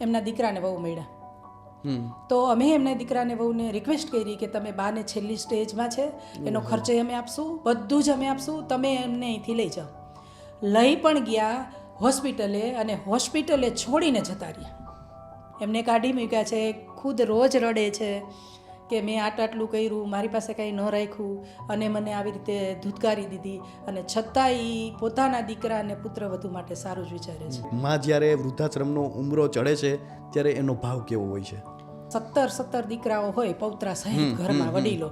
એમના દીકરાને વહુ મળ્યા. તો અમે એમને દીકરાને વહુને રિક્વેસ્ટ કરી કે તમે બાને છેલ્લી સ્ટેજમાં છે એનો ખર્ચે અમે આપશું બધું જ અમે આપશું તમે એમને અહીંથી લઈ જાઓ. લઈ પણ ગયા હોસ્પિટલે અને હોસ્પિટલે છોડીને જતા રહ્યા. એમને કાઢી મૂક્યા છે ખુદ રોજ રડે છે કે મેં આટ આટલું કર્યું મારી પાસે કંઈ ન રાખ્યું અને મને આવી રીતે ધૂતકારી દીધી. અને છતાં એ પોતાના દીકરા અને પુત્ર વધુ માટે સારું જ વિચારે છે. માં જ્યારે વૃદ્ધાશ્રમનો ઉમરો ચડે છે ત્યારે એનો ભાવ કેવો હોય છે? સત્તર સત્તર દીકરાઓ હોય પૌત્રા સહિત ઘરમાં વડીલો.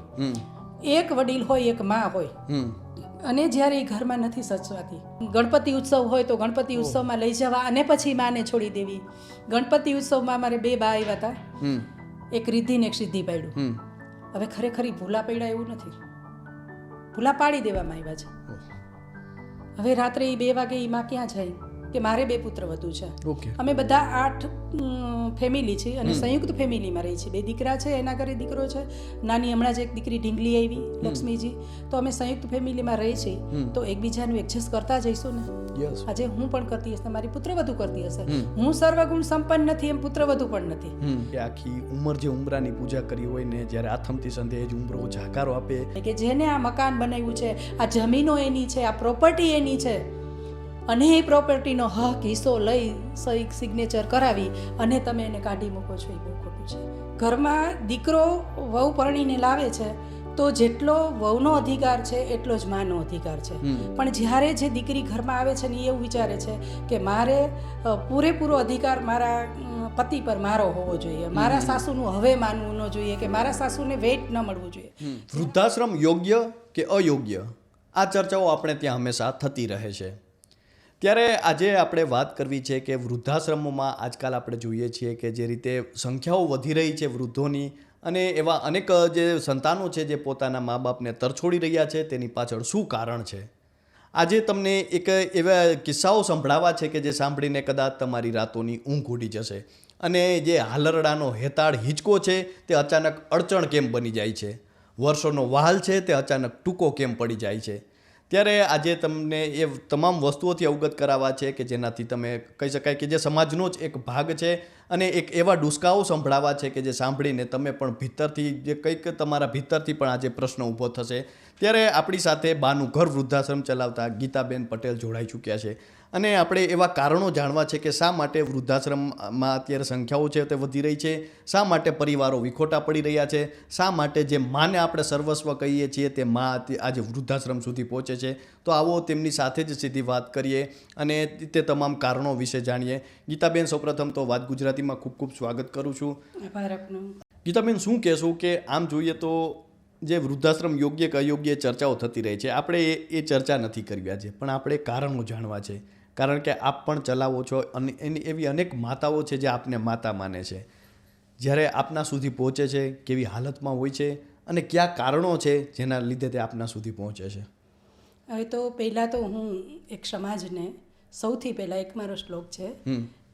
એક વડીલ હોય એક માં હોય. અને જ્યારે એ ઘરમાં નથી સચવાતી. ગણપતિ ઉત્સવ હોય તો ગણપતિ ઉત્સવમાં લઈ જવા અને પછી માને છોડી દેવી. ગણપતિ ઉત્સવમાં મારે બે બા આવ્યા હતા. એક રિદ્ધિ ને એક સિદ્ધિ પાડ્યું. હવે ખરેખર ભૂલા પડ્યા એવું નથી. ભૂલા પાડી દેવામાં આવ્યા છે. હવે રાત્રે એ બે વાગે એ માં ક્યાં જાય? કે મારે બે પુત્ર વધુ છે. અમે બધા આઠ ફેમિલી છીએ અને સંયુક્ત ફેમિલીમાં રહી છે બે દીકરા છે એના ઘરે દીકરો છે. નાની હમણાં જ એક દીકરી ઢીંગલી આવી લક્ષ્મીજી. તો અમે સંયુક્ત ફેમિલીમાં રહી છીએ. તો એકબીજાનું એડજસ્ટ કરતા જઈશું ને? આજે હું પણ કરતી હશે મારી પુત્ર વધુ કરતી હશે. હું સર્વગુણ સંપન્ન નથી એમ પુત્ર વધુ પણ નથી. કે આખી ઉંમર જે ઉમરાની પૂજા કરી હોય ને જ્યારે આથમતી સંધે જ ઉમરો જાકારો આપે. કે જેને આ મકાન બનાવ્યું છે આ જમીનો એની છે આ પ્રોપર્ટી એની છે અને એ પ્રોપર્ટીનો હક હિસ્સો લઈ સહી સિગ્નેચર કરાવી અને તમે એને કાઢી મૂકો છો એ બહુ ખોટું છે. ઘરમાં દીકરો વહુ પરણીને લાવે છે તો જેટલો વહુનો અધિકાર છે એટલો જ માનો અધિકાર છે. પણ જ્યારે જે દીકરી ઘરમાં આવે છે ને એ એવું વિચારે છે કે મારે પૂરેપૂરો અધિકાર મારા પતિ પર મારો હોવો જોઈએ. મારા સાસુનું હવે માનવું ન જોઈએ કે મારા સાસુને વેઇટ ન મળવું જોઈએ. વૃદ્ધાશ્રમ યોગ્ય કે અયોગ્ય? આ ચર્ચાઓ આપણે ત્યાં હંમેશા થતી રહે છે. ત્યારે આજે આપણે વાત કરવી છે કે વૃદ્ધાશ્રમોમાં આજકાલ આપણે જોઈએ છીએ કે જે રીતે સંખ્યાઓ વધી રહી છે વૃદ્ધોની અને એવા અનેક જે સંતાનો છે જે પોતાના મા બાપને તરછોડી રહ્યા છે, તેની પાછળ શું કારણ છે? આજે તમને એક એવા કિસ્સાઓ સંભળાવા છે કે જે સાંભળીને કદાચ તમારી રાતોની ઊંઘ ઉડી જશે અને જે હાલરડાનો હેતાળ હિંચકો છે તે અચાનક અડચણ કેમ બની જાય છે? વર્ષોનો વહાલ છે તે અચાનક ટૂંકો કેમ પડી જાય છે? ત્યારે આજે તમને એ તમામ વસ્તુઓથી અવગત કરાવવા છે કે જેનાથી તમે કહી શકાય કે જે સમાજનો જ એક ભાગ છે અને એક એવા ડુસકાઓ સંભળાવા છે કે જે સાંભળીને તમે પણ ભીતરથી જે કંઈક તમારા ભીતરથી પણ આજે પ્રશ્ન ઊભો થશે. ત્યારે આપણી સાથે બાનું ઘર વૃદ્ધાશ્રમ ચલાવતા ગીતાબેન પટેલ જોડાઈ ચૂક્યા છે. અને આપણે એવા કારણો જાણવા છે કે શા માટે વૃદ્ધાશ્રમમાં અત્યારે સંખ્યાઓ છે તે વધી રહી છે શા માટે પરિવારો વિખોટા પડી રહ્યા છે શા માટે જે માને આપણે સર્વસ્વ કહીએ છીએ તે મા આજે વૃદ્ધાશ્રમ સુધી પહોંચે છે. તો આવો તેમની સાથે જ સીધી વાત કરીએ અને તે તમામ કારણો વિશે જાણીએ. ગીતાબેન સૌપ્રથમ તો વાત ગુજરાતીમાં ખૂબ ખૂબ સ્વાગત કરું છું. ગીતાબેન શું કહેશું કે આમ જોઈએ તો જે વૃદ્ધાશ્રમ યોગ્ય કે અયોગ્ય ચર્ચાઓ થતી રહી છે આપણે એ ચર્ચા નથી કરવી આજે પણ આપણે કારણો જાણવા છે. કારણ કે આપ પણ ચલાવો છો અને એની એવી અનેક માતાઓ છે જે આપને માતા માને છે. જ્યારે આપના સુધી પહોંચે છે કેવી હાલતમાં હોય છે અને કયા કારણો છે જેના લીધે તે આપના સુધી પહોંચે છે. હવે તો પહેલાં તો હું એક સમાજને સૌથી પહેલાં એક મારો શ્લોક છે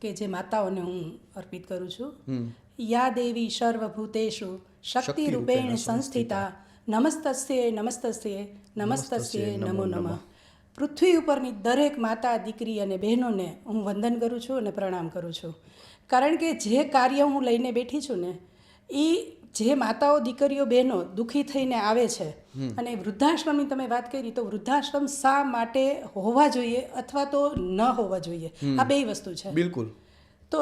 કે જે માતાઓને હું અર્પિત કરું છું. યા દેવી સર્વભૂતેશુ શક્તિ રૂપેણ સંસ્થિતા. નમસ્તસ્ય નમસ્તસ્ય નમસ્તસ્ય નમો. નમઃ. પૃથ્વી ઉપરની દરેક માતા દીકરી અને બહેનોને હું વંદન કરું છું અને પ્રણામ કરું છું. કારણ કે જે કાર્ય હું લઈને બેઠી છું ને એ જે માતાઓ દીકરીઓ બહેનો દુઃખી થઈને આવે છે અને વૃદ્ધાશ્રમની તમે વાત કરી તો વૃદ્ધાશ્રમ શા માટે હોવા જોઈએ અથવા તો ન હોવા જોઈએ? આ બે વસ્તુ છે. બિલકુલ. તો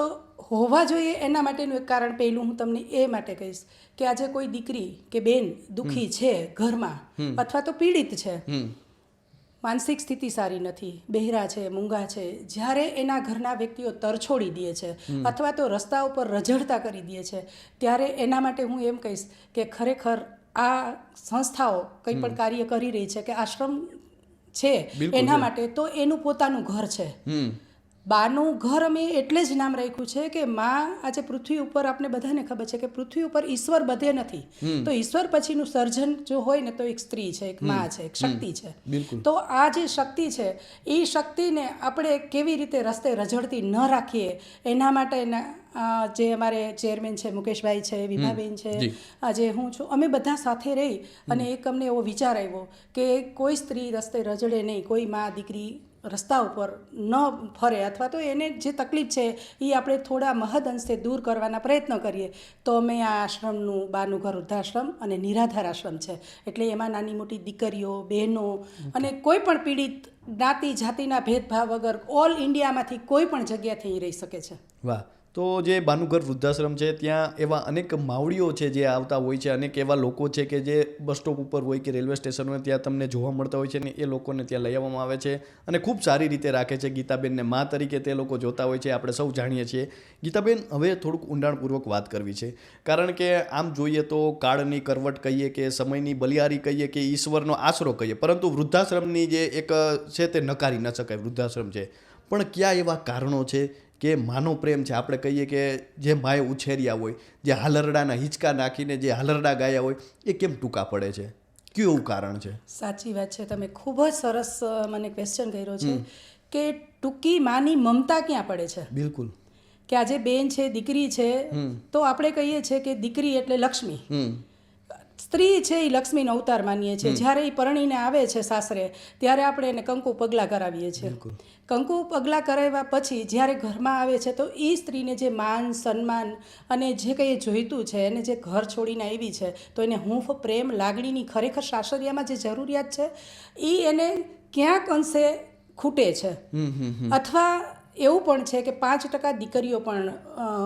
હોવા જોઈએ એના માટેનું એક કારણ પહેલું હું તમને એ માટે કહીશ કે આજે કોઈ દીકરી કે બેન દુઃખી છે ઘરમાં અથવા તો પીડિત છે માનસિક સ્થિતિ સારી નથી બહેરા છે મૂંગા છે જ્યારે એના ઘરના વ્યક્તિઓ તરછોડી દે છે અથવા તો રસ્તા ઉપર રઝળતા કરી દે છે ત્યારે એના માટે હું એમ કહીશ કે ખરેખર આ સંસ્થાઓ કંઈ પણ કાર્ય કરી રહી છે કે આશ્રમ છે એના માટે તો એનું પોતાનું ઘર છે. બાનું ઘર અમે એટલે જ નામ રાખ્યું છે કે માં આજે પૃથ્વી ઉપર આપણે બધાને ખબર છે કે પૃથ્વી ઉપર ઈશ્વર બધે નથી. તો ઈશ્વર પછીનું સર્જન જો હોય ને તો એક સ્ત્રી છે એક માં છે એક શક્તિ છે. તો આ જે શક્તિ છે એ શક્તિને આપણે કેવી રીતે રસ્તે રઝળતી ન રાખીએ એના માટે જે અમારે ચેરમેન છે મુકેશભાઈ છે વિભાબેન છે જી. આજે હું છું અમે બધા સાથે રહી અને એક અમને એવો વિચાર આવ્યો કે કોઈ સ્ત્રી રસ્તે રજડે નહીં કોઈ માં દીકરી રસ્તા ઉપર ન ફરે અથવા તો એને જે તકલીફ છે એ આપણે થોડા મહદ અંશે દૂર કરવાના પ્રયત્ન કરીએ, તો અમે આ આશ્રમનું બાનું ઘર વૃદ્ધાશ્રમ અને નિરાધાર આશ્રમ છે. એટલે એમાં નાની મોટી દીકરીઓ, બહેનો અને કોઈ પણ પીડિત જ્ઞાતિ, જાતિના ભેદભાવ વગર ઓલ ઇન્ડિયામાંથી કોઈ પણ જગ્યાથી અહીં રહી શકે છે. વાહ. તો જે બાનુઘર વૃદ્ધાશ્રમ છે, ત્યાં એવા અનેક માવડીઓ છે જે આવતા હોય છે, અનેક એવા લોકો છે કે જે બસ સ્ટોપ ઉપર હોય કે રેલવે સ્ટેશન હોય, ત્યાં તમને જોવા મળતા હોય છે ને એ લોકોને ત્યાં લઈ આવવામાં આવે છે અને ખૂબ સારી રીતે રાખે છે. ગીતાબેનને મા તરીકે તે લોકો જોતા હોય છે, આપણે સૌ જાણીએ છીએ. ગીતાબેન, હવે થોડુંક ઊંડાણપૂર્વક વાત કરવી છે. કારણ કે આમ જોઈએ તો કાળની કરવટ કહીએ કે સમયની બલિયારી કહીએ કે ઈશ્વરનો આશરો કહીએ, પરંતુ વૃદ્ધાશ્રમની જે એક છે તે નકારી ન શકાય વૃદ્ધાશ્રમ છે. પણ કયા એવા કારણો છે કે માનો પ્રેમ છે? આપણે કહીએ કે જે માએ ઉછેર્યા હોય જે હાલરડાના હિંચકા નાખીને જે હાલરડા ગાયા હોય એ કેમ ટૂંકા પડે છે? કયું એવું કારણ છે? સાચી વાત છે. તમે ખૂબ જ સરસ મને ક્વેશ્ચન કર્યો છે કે ટૂંકી માની મમતા ક્યાં પડે છે? બિલકુલ. કે આજે બેન છે દીકરી છે તો આપણે કહીએ છીએ કે દીકરી એટલે લક્ષ્મી. સ્ત્રી છે એ લક્ષ્મીનો અવતાર માનીએ છીએ. જ્યારે એ પરણીને આવે છે સાસરે ત્યારે આપણે એને કંકુ પગલાં કરાવીએ છીએ. કંકુ પગલાં કરાવ્યા પછી જ્યારે ઘરમાં આવે છે તો એ સ્ત્રીને જે માન સન્માન અને જે કંઈ જોઈતું છે એને જે ઘર છોડીને આવી છે તો એને હૂંફ પ્રેમ લાગણીની ખરેખર સાસરિયામાં જે જરૂરિયાત છે એ એને ક્યાંક અંશે ખૂટે છે. અથવા એવું પણ છે કે પાંચ ટકા દીકરીઓ પણ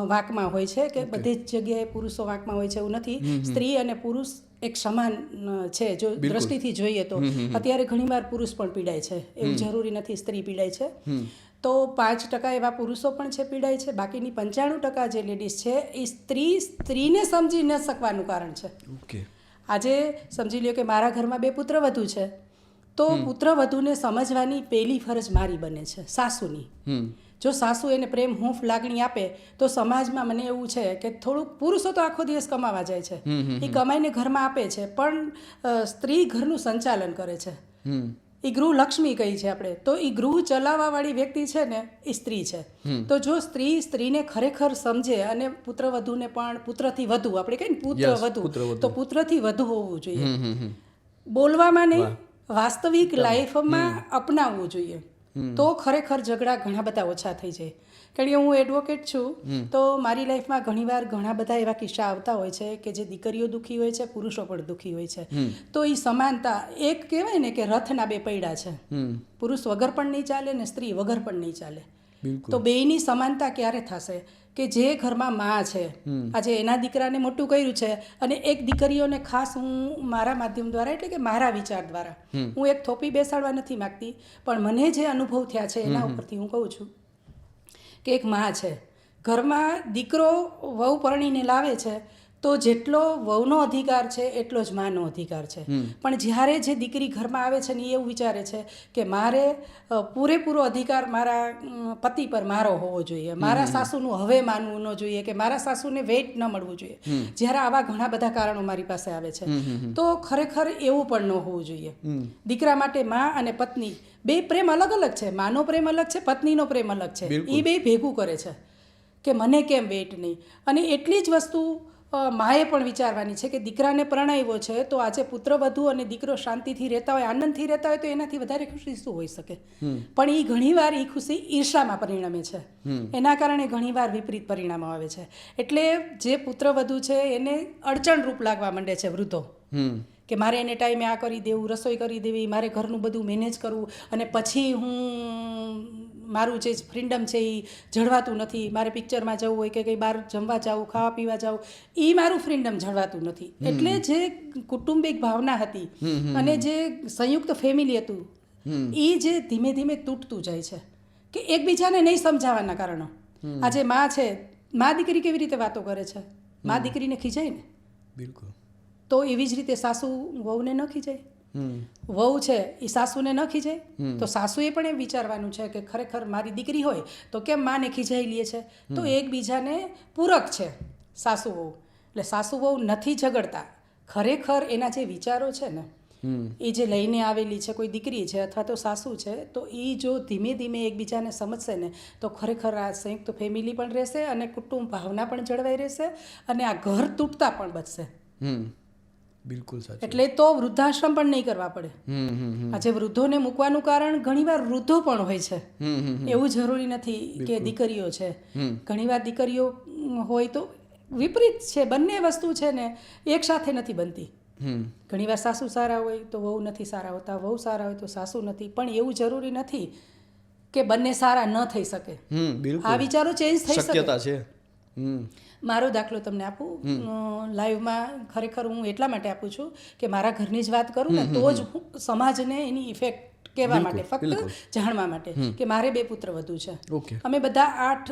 વાંકમાં હોય છે કે બધી જ જગ્યાએ પુરુષો વાંકમાં હોય છે એવું નથી. સ્ત્રી અને પુરુષ એક સમાન છે જો દ્રષ્ટિથી જોઈએ તો. અત્યારે ઘણીવાર પુરુષ પણ પીડાય છે. એવું જરૂરી નથી સ્ત્રી પીડાય છે. તો પાંચ ટકા એવા પુરુષો પણ છે પીડાય છે. બાકીની પંચાણું ટકા જે લેડીઝ છે એ સ્ત્રી સ્ત્રીને સમજી ન શકવાનું કારણ છે. આજે સમજી લ્યો કે મારા ઘરમાં બે પુત્ર વધુ છે. તો પુત્ર વધુને સમજવાની પહેલી ફરજ મારી બને છે સાસુની. જો સાસુ એને પ્રેમ હૂંફ લાગણી આપે તો સમાજમાં મને એવું છે કે થોડુંક પુરુષો તો આખો દિવસ કમાવા જાય છે. એ કમાઈને ઘરમાં આપે છે પણ સ્ત્રી ઘરનું સંચાલન કરે છે. એ ગૃહ લક્ષ્મી કહી છે આપણે. તો એ ગૃહ ચલાવવા વાળી વ્યક્તિ છે ને એ સ્ત્રી છે. તો જો સ્ત્રી સ્ત્રીને ખરેખર સમજે અને પુત્ર વધુને પણ પુત્રથી વધુ આપણે કહીએ ને પુત્ર વધુ. તો પુત્રથી વધુ હોવું જોઈએ. બોલવામાં નહીં વાસ્તવિક લાઈફમાં અપનાવવું જોઈએ. તો ખરેખર ઝઘડા ઘણા બધા ઓછા થઈ જાય. કારણ કે હું એડવોકેટ છું તો મારી લાઈફમાં ઘણીવાર ઘણા બધા એવા કિસ્સા આવતા હોય છે કે જે દીકરીઓ દુઃખી હોય છે પુરુષો પણ દુઃખી હોય છે. તો એ સમાનતા એક કહેવાય ને કે રથના બે પૈડા છે. પુરુષ વગર પણ નહીં ચાલે ને સ્ત્રી વગર પણ નહીં ચાલે. તો બેયની સમાનતા ક્યારે થશે? કે જે ઘરમાં માં છે. આજે એના દીકરાને મોટું કર્યું છે અને એક દીકરીઓને ખાસ હું મારા માધ્યમ દ્વારા એટલે કે મારા વિચાર દ્વારા હું એક થોપી બેસાડવા નથી માગતી પણ મને જે અનુભવ થયા છે એના ઉપરથી હું કહું છું કે એક માં છે. ઘરમાં દીકરો વહુ પરણીને લાવે છે તો જેટલો વહુનો અધિકાર છે એટલો જ માનો અધિકાર છે. પણ જ્યારે જે દીકરી ઘરમાં આવે છે ને એ એવું વિચારે છે કે મારે પૂરેપૂરો અધિકાર મારા પતિ પર મારો હોવો જોઈએ. મારા સાસુનું હવે માનવું ન જોઈએ કે મારા સાસુને વેઇટ ન મળવું જોઈએ. જ્યારે આવા ઘણા બધા કારણો મારી પાસે આવે છે. તો ખરેખર એવું પણ ન હોવું જોઈએ. દીકરા માટે માં અને પત્ની બે પ્રેમ અલગ અલગ છે. માનો પ્રેમ અલગ છે પત્નીનો પ્રેમ અલગ છે. એ બે ભેગું કરે છે કે મને કેમ વેટ નહીં? અને એટલી જ વસ્તુ માએ પણ વિચારવાની છે કે દીકરાને પરણાવ્યો છે તો આજે પુત્ર વધુ અને દીકરો શાંતિથી રહેતા હોય આનંદથી રહેતા હોય તો એનાથી વધારે ખુશી શું હોઈ શકે? પણ એ ઘણીવાર એ ખુશી ઈર્ષામાં પરિણમે છે. એના કારણે ઘણીવાર વિપરીત પરિણામો આવે છે. એટલે જે પુત્ર વધુ છે એને અડચણરૂપ લાગવા માંડે છે વૃદ્ધો. કે મારે એને ટાઈમે આ કરી દેવું રસોઈ કરી દેવી મારે ઘરનું બધું મેનેજ કરવું અને પછી હું મારું જે ફ્રીડમ છે એ જળવાતું નથી. મારે પિક્ચરમાં જવું હોય કે કંઈ બહાર જમવા જાવું ખાવા પીવા જાવું એ મારું ફ્રીડમ જળવાતું નથી. એટલે જે કુટુંબિક ભાવના હતી અને જે સંયુક્ત ફેમિલી હતું એ જે ધીમે ધીમે તૂટતું જાય છે. કે એકબીજાને નહીં સમજાવવાના કારણો. આજે મા છે મા દીકરી કેવી રીતે વાતો કરે છે? મા દીકરીને ખીજાય ને? બિલકુલ. તો એવી જ રીતે સાસુ વહુને ન ખીજાય? વહુ છે એ સાસુને ન ખીજાય? તો સાસુએ પણ એ વિચારવાનું છે કે ખરેખર મારી દીકરી હોય તો કેમ માને ખીજાઈ લે છે? તો એકબીજાને પૂરક છે સાસુ વહુ. એટલે સાસુ વહુ નથી ઝઘડતા. ખરેખર એના જે વિચારો છે ને એ જે લઈને આવેલી છે કોઈ દીકરી છે અથવા તો સાસુ છે તો એ જો ધીમે ધીમે એકબીજાને સમજશે ને તો ખરેખર આ સંયુક્ત ફેમિલી પણ રહેશે અને કુટુંબ ભાવના પણ જળવાઈ રહેશે અને આ ઘર તૂટતા પણ બચશે. હમ. બિલકુલ સાચું એટલે તો વૃદ્ધાશ્રમ પણ નહીં કરવા પડે. આજે વૃદ્ધોને મૂકવાનું કારણ ઘણીવાર વૃદ્ધો પણ હોય છે. એવું જરૂરી નથી કે દીકરીઓ છે. ઘણીવાર દીકરીઓ હોય તો વિપરીત છે. બંને વસ્તુ છે ને એક સાથે નથી બનતી. ઘણીવાર સાસુ સારા હોય તો વહુ નથી સારા હોતા વહુ સારા હોય તો સાસુ નથી. પણ એવું જરૂરી નથી કે બંને સારા ન થઈ શકે. આ વિચારો ચેન્જ થઈ શકે. છે. મારો દાખલો તમને આપું. લાઈવમાં ખરેખર હું એટલા માટે આપું છું કે મારા ઘરની જ વાત કરું ને તો જ હું સમાજને એની ઇફેક્ટ કહેવા માટે ફક્ત જાણવા માટે કે મારે બે પુત્ર વધુ છે. અમે બધા આઠ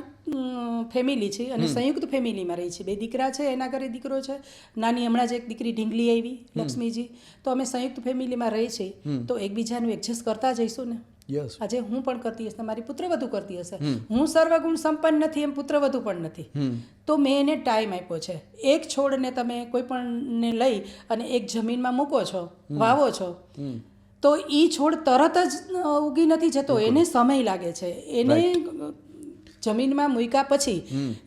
ફેમિલી છીએ અને સંયુક્ત ફેમિલીમાં રહી છીએ. બે દીકરા છે એના ઘરે દીકરો છે. નાની હમણાં જ એક દીકરી ઢીંગલી આવી લક્ષ્મીજી. તો અમે સંયુક્ત ફેમિલીમાં રહી છીએ. તો એકબીજાનું એડજસ્ટ કરતા જઈશું ને? આજે હું પણ કરતી હશે મારી પુત્રવધુ કરતી હશે. હું સર્વગુણ સંપન્ન નથી એમ પુત્રવધુ પણ નથી. તો મેં એને ટાઈમ આપ્યો છે. એક છોડને તમે કોઈ પણને લઈ અને એક જમીનમાં મૂકો છો વાવો છો. તો એ છોડ તરત જ ઉગી નથી જતો. એને સમય લાગે છે. એને જમીનમાં મૂક્યા પછી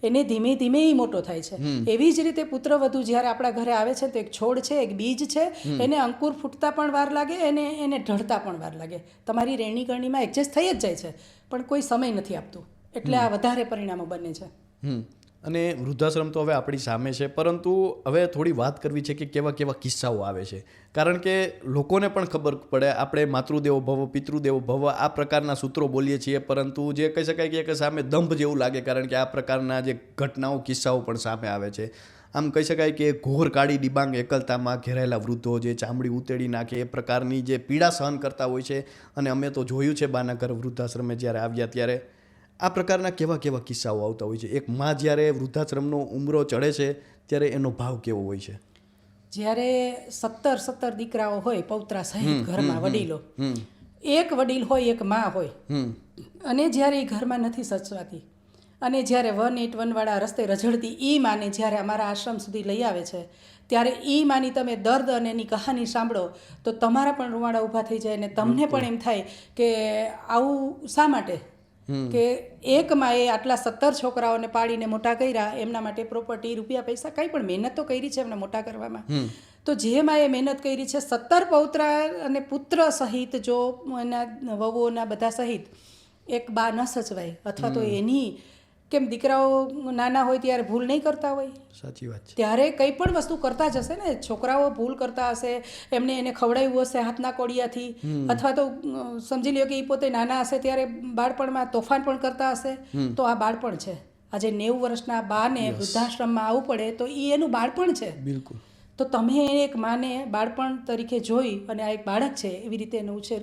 એને ધીમે ધીમે ઈ મોટો થાય છે. એવી જ રીતે પુત્રવધુ જ્યારે આપણા ઘરે આવે છે તો એક છોડ છે એક બીજ છે એને અંકુર ફૂટતા પણ વાર લાગે અને એને ઢળતા પણ વાર લાગે. તમારી રહેણી કરણીમાં એડજસ્ટ થઈ જ જાય છે પણ કોઈ સમય નથી આપતું. એટલે આ વધારે પરિણામો બને છે. અને વૃદ્ધાશ્રમ તો હવે આપણી સામે છે, પરંતુ હવે થોડી વાત કરવી છે કે કેવા કેવા કિસ્સાઓ આવે છે. કારણ કે લોકોને પણ ખબર પડે, આપણે માતૃદેવો ભવ, પિતૃદેવો ભવ, આ પ્રકારના સૂત્રો બોલીએ છીએ, પરંતુ જે કહી શકાય કે સામે દંભ જેવું લાગે, કારણ કે આ પ્રકારના જે ઘટનાઓ, કિસ્સાઓ પણ સામે આવે છે. આમ કહી શકાય કે ઘોર કાળી ડિબાંગ એકલતામાં ઘેરાયેલા વૃદ્ધો જે ચામડી ઉતેડી નાખે, એ પ્રકારની જે પીડા સહન કરતા હોય છે. અને અમે તો જોયું છે બાના ઘર વૃદ્ધાશ્રમે જ્યારે આવ્યા ત્યારે. આ પ્રકારના કેવા કેવા કિસ્સાઓ આવતા હોય છે? એક માં જ્યારે વૃદ્ધાશ્રમનો ઉમરો ચડે છે ત્યારે એનો ભાવ કેવો હોય છે? જ્યારે સત્તર સત્તર દીકરાઓ હોય પૌત્રા સહિત ઘરમાં વડીલો એક વડીલ હોય એક મા હોય. અને જ્યારે એ ઘરમાં નથી સચવાતી અને જ્યારે વન એટ વનવાળા રસ્તે રઝળતી ઈ માને જ્યારે અમારા આશ્રમ સુધી લઈ આવે છે ત્યારે ઈ માની તમે દર્દ અને એની કહાની સાંભળો તો તમારા પણ રૂવાડા ઊભા થઈ જાય અને તમને પણ એમ થાય કે આવું શા માટે? કે એક માએ આટલા સત્તર છોકરાઓને પાડીને મોટા કર્યા એમના માટે પ્રોપર્ટી રૂપિયા પૈસા કંઈ પણ મહેનત તો કરી છે એમને મોટા કરવામાં. તો જે માએ મહેનત કરી છે સત્તર પૌત્રા અને પુત્ર સહિત જો એના વહુઓના બધા સહિત એક બા ન સચવાય અથવા તો એની કેમ દીકરાઓ નાના હોય ત્યારે ભૂલ નહીં કરતા હોય? સાચી વાત ત્યારે કંઈ પણ વસ્તુ કરતા જ હશે ને? છોકરાઓ ભૂલ કરતા હશે એમને એને ખવડાવ્યું હશે હાથના કોડિયાથી અથવા તો સમજી લ્યો કે એ પોતે નાના હશે ત્યારે બાળપણમાં તોફાન પણ કરતા હશે તો આ બાળપણ છે. આજે નેવું વર્ષના બાને વૃદ્ધાશ્રમમાં આવવું પડે તો એ એનું બાળપણ છે. બિલકુલ. તો તમે એક માને બાળપણ તરીકે જોઈ અને આ એક બાળક છે એવી રીતે એનો ઉછેર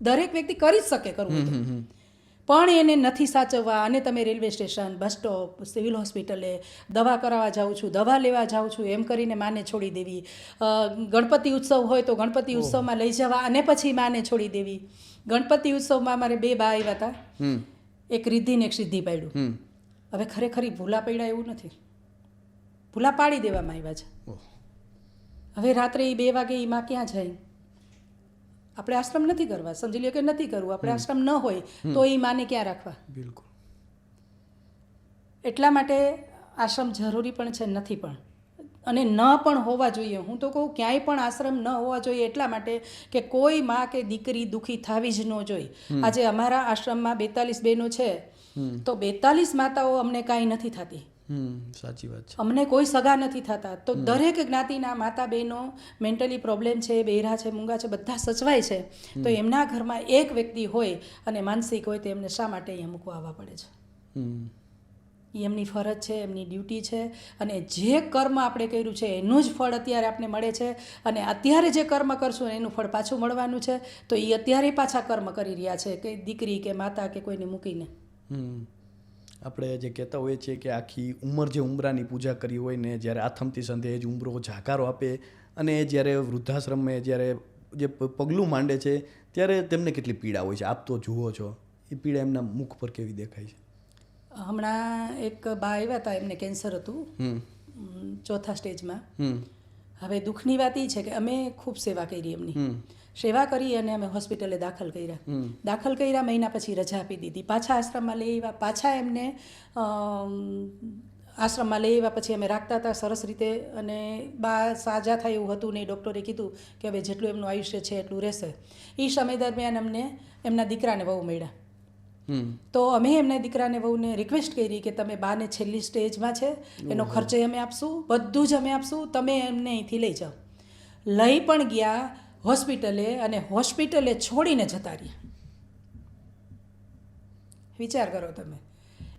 દરેક વ્યક્તિ કરી જ શકે કરવું. પણ એને નથી સાચવવા. અને તમે railway station bus stop civil હોસ્પિટલે દવા કરાવવા જાઉં છું દવા લેવા જાઉં છું એમ કરીને માને છોડી દેવી. ગણપતિ ઉત્સવ હોય તો ગણપતિ ઉત્સવમાં લઈ જવા અને પછી માને છોડી દેવી. ગણપતિ ઉત્સવમાં મારે બે બા આવ્યા હતા. એક રિદ્ધિ ને એક સિદ્ધિ પાડ્યું. હવે ખરેખર ભૂલા પડ્યા એવું નથી. ભૂલા પાડી દેવામાં આવ્યા છે. હવે રાત્રે એ બે વાગે એ માં ક્યાં જાય? આપણે આશ્રમ નથી કરવા સમજી લ્યો કે નથી કરવું આપણે આશ્રમ ન હોય તો એ માને ક્યાં રાખવા? બિલકુલ. એટલા માટે આશ્રમ જરૂરી પણ છે નથી પણ. અને ન પણ હોવા જોઈએ. હું તો કહું ક્યાંય પણ આશ્રમ ન હોવા જોઈએ એટલા માટે કે કોઈ માં કે દીકરી દુઃખી થવી જ ન જોઈએ. આજે અમારા આશ્રમમાં બેતાલીસ બહેનો છે. તો બેતાલીસ માતાઓ અમને કાંઈ નથી થતી. સાચી વાત છે. અમને કોઈ સગા નથી થતા. તો દરેક જ્ઞાતિના માતા બહેનો મેન્ટલી પ્રોબ્લેમ છે બહેરા છે મૂંગા છે બધા સચવાય છે. તો એમના ઘરમાં એક વ્યક્તિ હોય અને માનસિક હોય તો એમને શા માટે અહીંયા મૂકવા આવવા પડે છે? હમ. એ એમની ફરજ છે એમની ડ્યુટી છે અને જે કર્મ આપણે કર્યું છે એનું જ ફળ અત્યારે આપણે મળે છે અને અત્યારે જે કર્મ કરશું એનું ફળ પાછું મળવાનું છે. તો એ અત્યારે પાછા કર્મ કરી રહ્યા છે કે દીકરી કે માતા કે કોઈને મૂકીને. હમ. આપણે જે કહેતા હોઈએ છીએ કે આખી ઉંમર જે ઉમરાની પૂજા કરી હોય ને જ્યારે આથમતી સંધે જ ઉંમરો જાકારો આપે અને જ્યારે વૃદ્ધાશ્રમે જ્યારે જે પગલું માંડે છે ત્યારે તેમને કેટલી પીડા હોય છે? આપ તો જુઓ છો. એ પીડા એમના મુખ પર કેવી દેખાય છે? હમણાં એક બા આવ્યા હતા એમને કેન્સર હતું. હમ. ચોથા સ્ટેજમાં. હમ. હવે દુઃખની વાત એ છે કે અમે ખૂબ સેવા કરી એમની. સેવા કરી અને અમે હોસ્પિટલે દાખલ કર્યા. દાખલ કર્યા મહિના પછી રજા આપી દીધી. પાછા આશ્રમમાં લઈ આવ્યા. પાછા એમને આશ્રમમાં લઈ આવ્યા પછી અમે રાખતા હતા સરસ રીતે. અને બા સાજા થાય એવું હતું ને ડૉક્ટરે કીધું કે હવે જેટલું એમનું આયુષ્ય છે એટલું રહેશે. એ સમય દરમિયાન અમને એમના દીકરાને વહુ મળ્યા. તો અમે એમના દીકરાને વહુને રિક્વેસ્ટ કરી કે તમે બાને છેલ્લી સ્ટેજમાં છે એનો ખર્ચે અમે આપશું બધું જ અમે આપશું તમે એમને અહીંથી લઈ જાઓ. લઈ પણ ગયા હોસ્પિટલે અને હોસ્પિટલે છોડીને જતા રહ્યા. વિચાર કરો તમે.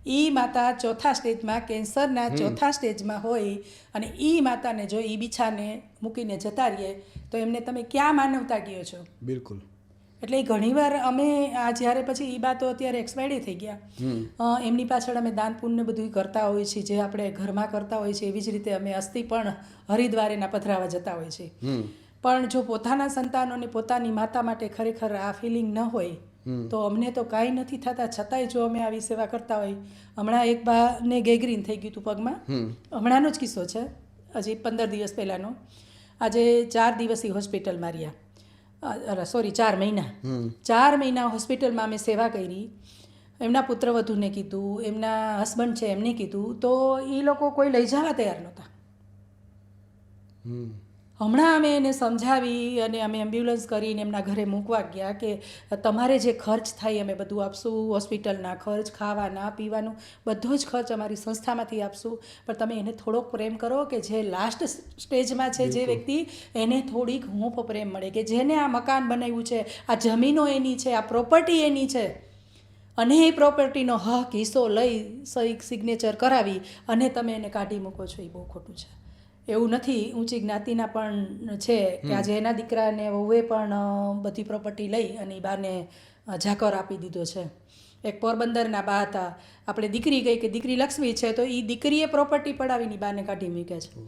એ માતા ચોથા સ્ટેજમાં કેન્સરના ચોથા સ્ટેજમાં હોય અને એ માતાને જો એ બીછાને મૂકીને જતા રહીએ તો એમને તમે ક્યાં માનવતા કહો છો? બિલકુલ. એટલે ઘણીવાર અમે આ જ્યારે પછી એ બાતો અત્યારે એક્સપાયરી થઈ ગયા. એમની પાછળ અમે દાન પુણ્ય બધું કરતા હોઈએ છીએ જે આપણે ઘરમાં કરતા હોઈએ છીએ એવી જ રીતે અમે અસ્થિ પણ હરિદ્વાર એના પધરાવા જતા હોઈએ છીએ. પણ જો પોતાના સંતાનોને પોતાની માતા માટે ખરેખર આ ફિલિંગ ન હોય તો અમને તો કાંઈ નથી થતા. છતાંય જો અમે આવી સેવા કરતા હોય હમણાં એક બાને ગેગરીન થઈ ગયું હતું પગમાં. હમ. હમણાંનો જ કિસ્સો છે. હજી પંદર દિવસ પહેલાંનો. આજે ચાર દિવસથી હોસ્પિટલમાં રહ્યા. સોરી ચાર મહિના. ચાર મહિના હોસ્પિટલમાં અમે સેવા કરી. એમના પુત્રવધુને કીધું એમના હસબન્ડ છે એમને કીધું તો એ લોકો કોઈ લઈ જવા તૈયાર નહોતા. હમણાં અમે એને સમજાવી અને અમે એમ્બ્યુલન્સ કરીને એમના ઘરે મૂકવા ગયા કે તમારે જે ખર્ચ થાય અમે બધું આપશું હોસ્પિટલના ખર્ચ ખાવાના પીવાનું બધો જ ખર્ચ અમારી સંસ્થામાંથી આપશું. પણ તમે એને થોડોક પ્રેમ કરો કે જે લાસ્ટ સ્ટેજમાં છે જે વ્યક્તિ એને થોડીક હૂંફ પ્રેમ મળે કે જેને આ મકાન બનાવ્યું છે આ જમીનો એની છે આ પ્રોપર્ટી એની છે. અને એ પ્રોપર્ટીનો હક હિસ્સો લઈ સહી સિગ્નેચર કરાવી અને તમે એને કાઢી મૂકો છો. એ બહુ ખોટું છે. એવું નથી ઊંચી જ્ઞાતિના પણ છે કે આજે એના દીકરાને વહુએ પણ બધી પ્રોપર્ટી લઈ અને બાને ઝાકર આપી દીધો છે. એક પોરબંદરના બા હતા. આપણે દીકરી ગઈ કે દીકરી લક્ષ્મી છે તો એ દીકરીએ પ્રોપર્ટી પડાવીને બાને કાઢી મૂકે છે.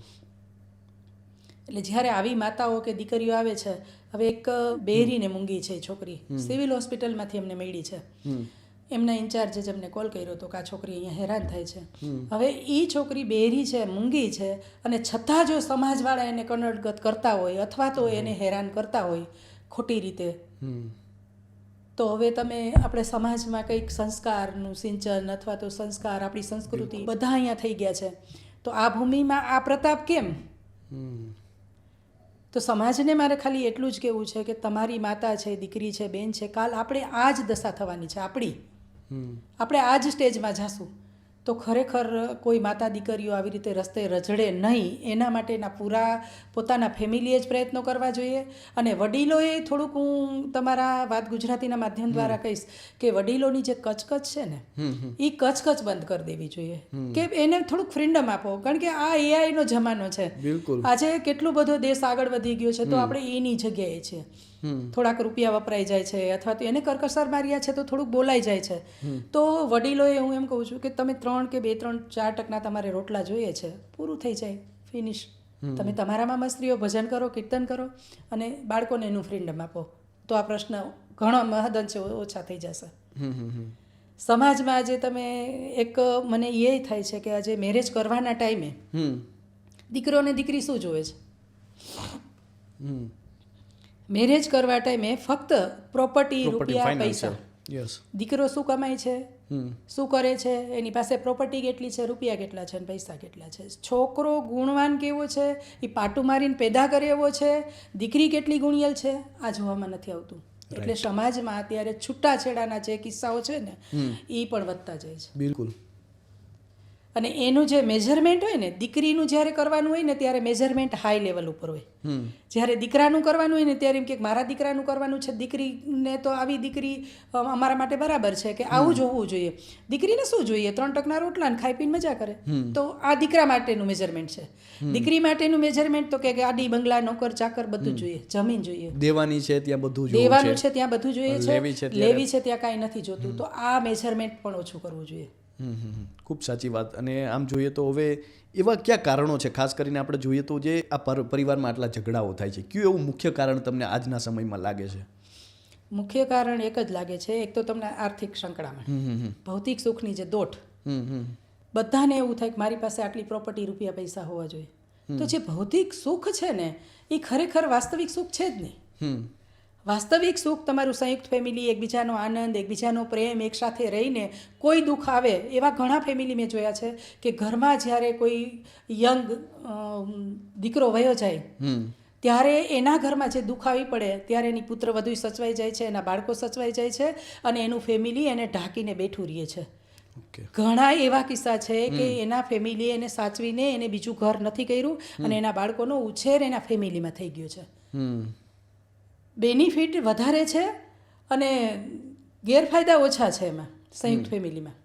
એટલે જ્યારે આવી માતાઓ કે દીકરીઓ આવે છે હવે એક બેરીને મૂંગી છે છોકરી. સિવિલ હોસ્પિટલમાંથી એમને મળી છે. એમના ઇન્ચાર્જે જ અમને કોલ કર્યો હતો કે આ છોકરી અહીંયા હેરાન થાય છે. હવે એ છોકરી બેરી છે મૂંગી છે અને છતાં જો સમાજવાળા એને કનડગત કરતા હોય અથવા તો એને હેરાન કરતા હોય ખોટી રીતે. તો હવે તમે આપણે સમાજમાં કંઈક સંસ્કારનું સિંચન અથવા તો સંસ્કાર આપણી સંસ્કૃતિ બધા અહીંયા થઈ ગયા છે. તો આ ભૂમિમાં આ પ્રતાપ કેમ? તો સમાજને મારે ખાલી એટલું જ કહેવું છે કે તમારી માતા છે દીકરી છે બેન છે કાલ આપણે આ જ દશા થવાની છે આપણી. આપણે આ જ સ્ટેજમાં જાશું. તો ખરેખર કોઈ માતા દીકરીઓ આવી રીતે રસ્તે રઝળે નહીં એના માટેના પૂરા પોતાના ફેમિલીએ જ પ્રયત્નો કરવા જોઈએ. અને વડીલોએ થોડુંક હું તમારા વાત ગુજરાતીના માધ્યમ દ્વારા કહીશ કે વડીલોની જે કચકચ છે ને એ કચકચ બંધ કરી દેવી જોઈએ. કે એને થોડુંક ફ્રીડમ આપો. કારણ કે આ એઆઈનો જમાનો છે. આજે કેટલો બધો દેશ આગળ વધી ગયો છે તો આપણે એની જગ્યાએ છે હમ થોડાક રૂપિયા વપરાઈ જાય છે અથવા તો એને કરકસર માર્યા છે તો થોડુંક બોલાઈ જાય છે. તો વડીલોએ હું એમ કહું છું કે તમે ત્રણ કે બે ત્રણ ચાર ટકના તમારે રોટલા જોઈએ છે પૂરું થઈ જાય ફિનિશ તમે તમારામાં મસ્ત્રીઓ ભજન કરો કીર્તન કરો અને બાળકોને એનું ફ્રીડમ આપો. તો આ પ્રશ્ન ઘણો મહદઅંશે ઓછા થઈ જશે. સમાજમાં આજે તમે એક મને એ થાય છે કે આજે મેરેજ કરવાના ટાઈમે દીકરો અને દીકરી શું જોવે છે? મેરેજ કરવા ટાઈમે ફક્ત પ્રોપર્ટી રૂપિયા પૈસા. દીકરો શું કમાય છે? શું કરે છે? એની પાસે પ્રોપર્ટી કેટલી છે? રૂપિયા કેટલા છે? અને પૈસા કેટલા છે? છોકરો ગુણવાન કેવો છે? એ પાટું મારીને પેદા કરે એવો છે? દીકરી કેટલી ગુણિયલ છે? આ જોવામાં નથી આવતું. એટલે સમાજમાં અત્યારે છૂટાછેડાના જે કિસ્સાઓ છે ને એ પણ વધતા જાય છે. બિલકુલ. અને એનું જે મેજરમેન્ટ હોય ને દીકરીનું જ્યારે કરવાનું હોય ને ત્યારે મેજરમેન્ટ હાઈ લેવલ ઉપર હોય. જ્યારે દીકરાનું કરવાનું હોય ને ત્યારે એમ કે મારા દીકરાનું કરવાનું છે દીકરીને તો આવી દીકરી અમારા માટે બરાબર છે કે આવું જ હોવું જોઈએ. દીકરીને શું જોઈએ? ત્રણ ટકના રોટલા ને ખાઈ પીને મજા કરે. તો આ દીકરા માટેનું મેજરમેન્ટ છે. દીકરી માટેનું મેજરમેન્ટ તો કે ગાડી બંગલા નોકર ચાકર બધું જોઈએ. જમીન જોઈએ. દેવાની છે ત્યાં બધું જોવું દેવાનું છે. ત્યાં બધું જોઈએ છે. લેવી છે ત્યાં કાંઈ નથી જોતું. તો આ મેજરમેન્ટ પણ ઓછું કરવું જોઈએ. ખૂબ સાચી વાત. અને આમ જોઈએ તો હવે એવા કયા કારણો છે? ખાસ કરીને આપણે જોઈએ તો જે આ પરિવારમાં આટલા ઝઘડાઓ થાય છે કયું એવું મુખ્ય કારણ તમને આજના સમયમાં લાગે છે? મુખ્ય કારણ એક જ લાગે છે. એક તો તમને આર્થિક સંકળામણ. ભૌતિક સુખની જે દોટ. હમ હમ. બધાને એવું થાય કે મારી પાસે આટલી પ્રોપર્ટી રૂપિયા પૈસા હોવા જોઈએ. તો જે ભૌતિક સુખ છે ને એ ખરેખર વાસ્તવિક સુખ છે જ નહીં. વાસ્તવિક સુખ તમારું સંયુક્ત ફેમિલી એકબીજાનો આનંદ એકબીજાનો પ્રેમ એકસાથે રહીને કોઈ દુઃખ આવે એવા ઘણા ફેમિલી મેં જોયા છે કે ઘરમાં જ્યારે કોઈ યંગ દીકરો વયો જાય ત્યારે એના ઘરમાં જે દુઃખ આવી પડે ત્યારે એની પુત્ર વધુ સચવાઈ જાય છે એના બાળકો સચવાઈ જાય છે અને એનું ફેમિલી એને ઢાંકીને બેઠું રહે છે. ઘણા એવા કિસ્સા છે કે એના ફેમિલીએ એને સાચવીને એને બીજું ઘર નથી કર્યું અને એના બાળકોનો ઉછેર એના ફેમિલીમાં થઈ ગયો છે. હમ. બેનિફિટ વધારે છે અને ગેરફાયદા ઓછા છે એમાં સંયુક્ત ફેમિલીમાં.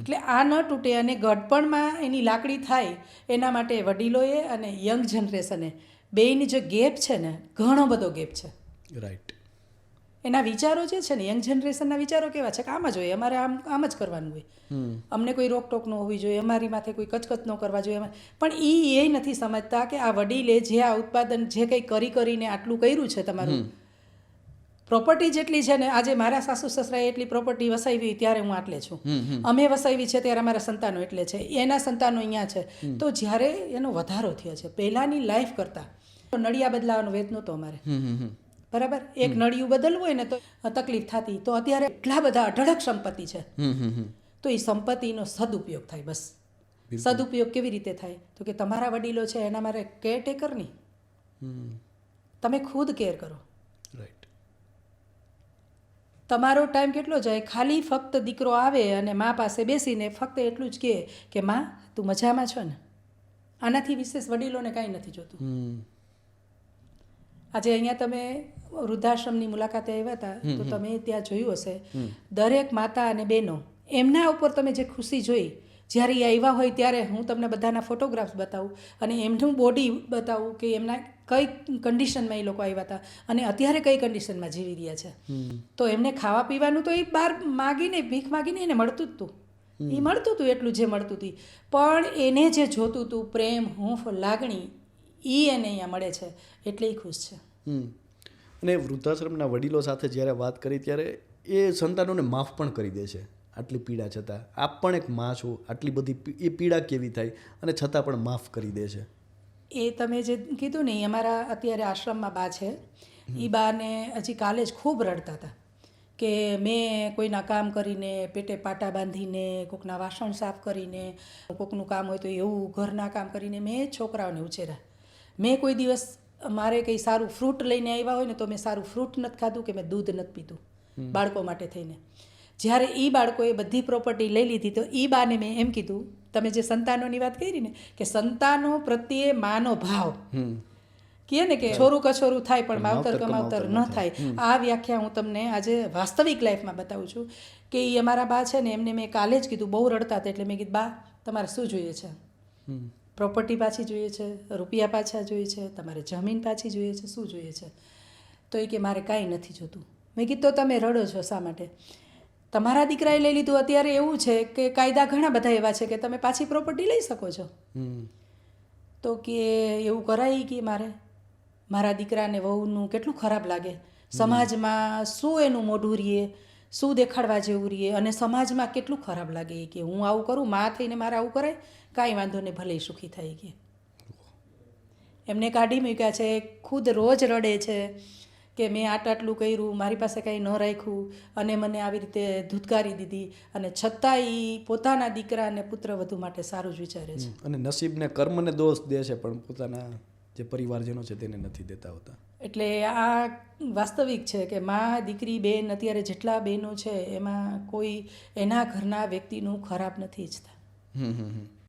એટલે આ ન તૂટે અને ગડપણમાં એની લાકડી થાય એના માટે વડીલોએ અને યંગ જનરેશને બેની જે ગેપ છે ને ઘણો બધો ગેપ છે. રાઈટ એના વિચારો જે છે ને યંગ જનરેશનના વિચારો કેવા છે કે આમ જ હોય અમારે આમ આમ જ કરવાનું હોય. અમને કોઈ રોકટોક ન હોવી જોઈએ અમારી માથે કોઈ કચકચ ન કરવા જોઈએ. પણ એ એ નથી સમજતા કે આ વડીલે જે આ ઉત્પાદન જે કંઈ કરી કરીને આટલું કર્યું છે તમારું. પ્રોપર્ટી જેટલી છે ને આજે મારા સાસુ સસરાએ એટલી પ્રોપર્ટી વસાવી ત્યારે હું આટલે છું. અમે વસાવી છે ત્યારે અમારા સંતાનો એટલે છે. એના સંતાનો અહીંયા છે. તો જ્યારે એનો વધારો થયો છે પહેલાંની લાઈફ કરતાં નળિયા બદલાવાનો વેત નહોતો અમારે. બરાબર? એક નળિયું બદલવું હોય ને તો તકલીફ થતી. તો અત્યારે એટલા બધા અઢળક સંપત્તિ છે. તો એ સંપત્તિનો સદુપયોગ થાય બસ. સદુપયોગ કેવી રીતે થાય? તો કે તમારા વડીલો છે એના મારે કેરટેકરની. તમે ખુદ કેર કરો. રાઈટ તમારો ટાઈમ કેટલો જાય? ખાલી ફક્ત દીકરો આવે અને મા પાસે બેસીને ફક્ત એટલું જ કહે કે માં તું મજામાં છો ને? આનાથી વિશેષ વડીલોને કાંઈ નથી જોતું. આજે અહીંયા તમે વૃદ્ધાશ્રમની મુલાકાતે આવ્યા હતા તો તમે ત્યાં જોયું હશે. દરેક માતા અને બહેનો એમના ઉપર તમે જે ખુશી જોઈ જ્યારે એ આવ્યા હોય ત્યારે હું તમને બધાના ફોટોગ્રાફ્સ બતાવું અને એમનું બોડી બતાવું કે એમના કઈ કન્ડિશનમાં એ લોકો આવ્યા હતા અને અત્યારે કઈ કન્ડિશનમાં જીવી રહ્યા છે. તો એમને ખાવા પીવાનું તો એ બહાર માગીને ભીખ માગીને એને મળતું જ હતું એ મળતું હતું એટલું જે મળતું હતું પણ એને જે જોતું હતું પ્રેમ હૂંફ લાગણી એ એને અહીંયા મળે છે એટલે એ ખુશ છે. અને વૃદ્ધાશ્રમના વડીલો સાથે જ્યારે વાત કરી ત્યારે એ સંતાનોને માફ પણ કરી દે છે આટલી પીડા છતાં. આપ પણ એક માં છો આટલી બધી એ પીડા કેવી થાય? અને છતાં પણ માફ કરી દે છે. એ તમે જે કીધું ને અમારા અત્યારે આશ્રમમાં બા છે. એ બાને હજી કાલે જ ખૂબ રડતા હતા કે મેં કોઈના કામ કરીને પેટે પાટા બાંધીને કોકના વાસણ સાફ કરીને કોકનું કામ હોય તો એવું ઘરના કામ કરીને મેં છોકરાઓને ઉછેરા મેં કોઈ દિવસ મારે કંઈ સારું ફ્રૂટ લઈને આવ્યા હોય ને તો મેં સારું ફ્રૂટ નથી ખાધું કે મેં દૂધ નથી પીધું બાળકો માટે થઈને. જ્યારે એ બાળકોએ બધી પ્રોપર્ટી લઈ લીધી તો એ બાને મેં એમ કીધું તમે જે સંતાનોની વાત કરી ને કે સંતાનો પ્રત્યે માનો ભાવ. હમ. કહે ને કે છોરું કછોરું થાય પણ માવતર કમાવતર ન થાય. આ વ્યાખ્યા હું તમને આજે વાસ્તવિક લાઈફમાં બતાવું છું કે એ અમારા બા છે ને એમને મેં કાલે જ કીધું બહુ રડતા હતા એટલે મેં કીધું બા તમારે શું જોઈએ છે? પ્રોપર્ટી પાછી જોઈએ છે રૂપિયા પાછા જોઈએ છે તમારે જમીન પાછી જોઈએ છે શું જોઈએ છે? તો એ કે મારે કાંઈ નથી જોતું. મેં કીધું તો તમે રડો છો શા માટે? તમારા દીકરાએ લઈ લીધું. અત્યારે એવું છે કે કાયદા ઘણા બધા એવા છે કે તમે પાછી પ્રોપર્ટી લઈ શકો છો. તો કે એવું કરાય કે મારે? મારા દીકરાને વહુનું કેટલું ખરાબ લાગે. સમાજમાં શું એનું મોઢું રહીએ શું દેખાડવા જેવું રહીએ અને સમાજમાં કેટલું ખરાબ લાગે કે હું આવું કરું, માં થઈને મારે આવું કરાય? કાંઈ વાંધો નહીં, ભલે સુખી થાય કે એમને કાઢી મૂક્યા છે, ખુદ રોજ રડે છે કે મેં આટ આટલું કર્યું, મારી પાસે કાંઈ ન રાખ્યું, અને મને આવી રીતે ધૂતકારી દીધી. અને છતાં એ પોતાના દીકરા અને પુત્ર વધુ માટે સારું જ વિચારે છે. અને નસીબને કર્મને દોષ દે છે પણ પોતાના જે પરિવારજનો છે તેને નથી દેતા હોતા. એટલે આ વાસ્તવિક છે કે મા દીકરી બેન અત્યારે જેટલા બહેનો છે એમાં કોઈ એના ઘરના વ્યક્તિનું ખરાબ નથી ઈચ્છતા. હમ હમ હમ.